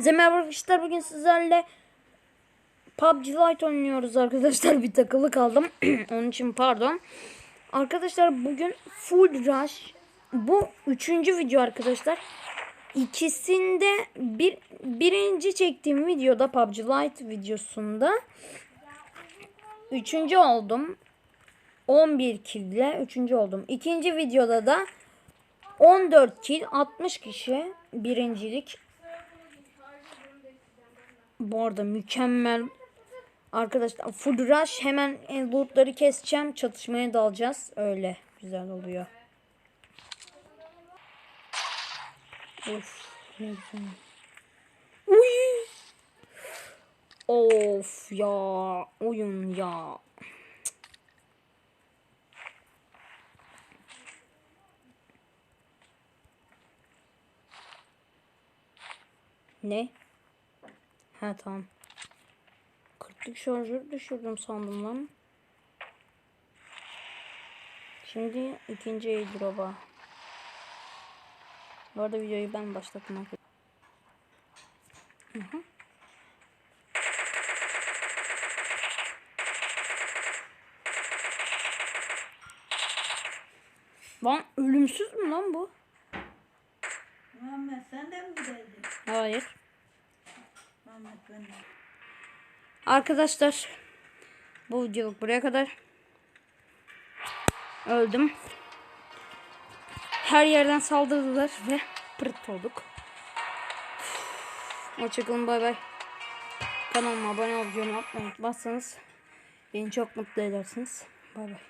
Hepinize merhaba arkadaşlar. Bugün sizlerle PUBG Lite oynuyoruz arkadaşlar. Bir takılı kaldım. Onun için pardon. Arkadaşlar bugün Full Rush. Bu üçüncü video arkadaşlar. İkisinde bir birinci çektiğim videoda PUBG Lite videosunda üçüncü oldum. 11 kill ile üçüncü oldum. İkinci videoda da 14 kill 60 kişi birincilik bu arada mükemmel. Arkadaşlar full rush hemen e, lootları keseceğim. Çatışmaya dalacağız. Öyle güzel oluyor. Of. Uy. Of ya oyun ya. Ne? Ha tamam. 40'lık şarjör düşürdüm sandım lan. Şimdi ikinci airdrop'a. Bu arada videoyu ben başlatmak. Hı hı. Lan ölümsüz mü lan bu? Muhammed sen de mi geldin? Hayır. Arkadaşlar bu videoluk buraya kadar. Öldüm. Her yerden saldırdılar ve pırt olduk. Hoşçakalın bay bay. Kanalıma abone olup yorum atmayı unutmazsanız beni çok mutlu edersiniz. Bay bay.